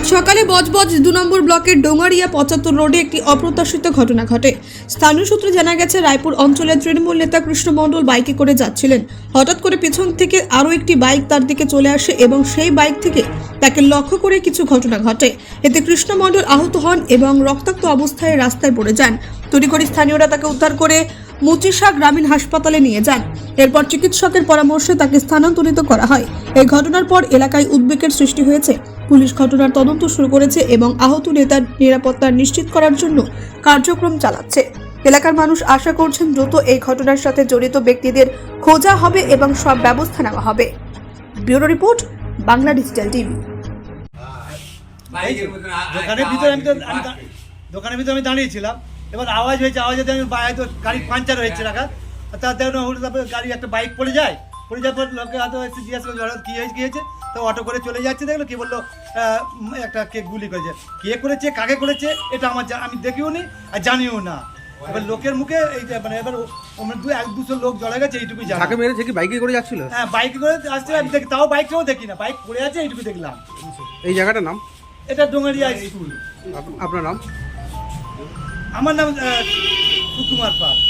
আজ সকালে বজবজ দু নম্বর ব্লকের ডোঙারিয়া পঁচাত্তর রোডে একটি অপ্রত্যাশিত ঘটনা ঘটে। স্থানীয় সূত্রে জানা গেছে, রায়পুর অঞ্চলের তৃণমূল নেতা কৃষ্ণ মণ্ডল বাইকে করে যাচ্ছিলেন। হঠাৎ করে পেছন থেকে আরও একটি বাইক তার দিকে চলে আসে এবং সেই বাইক থেকে তাকে লক্ষ্য করে কিছু ঘটনা ঘটে। এতে কৃষ্ণ মণ্ডল আহত হন এবং রক্তাক্ত অবস্থায় রাস্তায় পড়ে যান। তড়িঘড়ি স্থানীয়রা তাকে উদ্ধার করে মুচিশা গ্রামীণ হাসপাতালে নিয়ে যান। এরপর চিকিৎসকের পরামর্শে তাকে স্থানান্তরিত করা হয়। এই ঘটনার পর এলাকায় উদ্বেগের সৃষ্টি হয়েছে। পুলিশ ঘটনার তদন্ত শুরু করেছে এবং আহত নেতার নিরাপত্তা নিশ্চিত করার জন্য কার্যক্রম চালাচ্ছে। এলাকার মানুষ আশা করছেন দ্রুত এই ঘটনার সাথে জড়িত ব্যক্তিদের খোঁজা হবে এবং সব ব্যবস্থা নেওয়া হবে। Bureau report, Bangla digital TV. দোকানের ভিতরে আমি দোকানের ভিতরে আমি দাঁড়িয়েছিলাম। এবার আওয়াজ হয়েছে আওয়াজে আমি বাইরে তো গাড়ি পাঞ্চার হয়েছে রাখা। তাতে হলো তারপরে গাড়ি একটা বাইক পড়ে যায় পড়ে যাওয়ার পর লোকে হয়তো এসে জিজ্ঞাসা করছে হঠাৎ কী হয়েছে কী হয়েছে? তো অটো করে চলে যাচ্ছে দেখল কি বলল একটা কে গুলি করেছে। কে করেছে কাকে করেছে এটা আমার আমি দেখিও নি আর জানিও না। এবার লোকের মুখে এই যে মানে এবার ও- দু এক দুশো লোক জড়া গেছে এইটুকুই জানা। তাকে মেরেছে কি বাইকে করে যাচ্ছিল? হ্যাঁ বাইকে করে আসছে আমি দেখি তাও বাইকটাও দেখি না বাইক পড়ে আছে এইটুকু দেখলাম। এই জায়গাটার নাম? এটা ডোঙারিয়া স্কুল। আপ- আপনার নাম? আমার নাম সুকুমার পাল।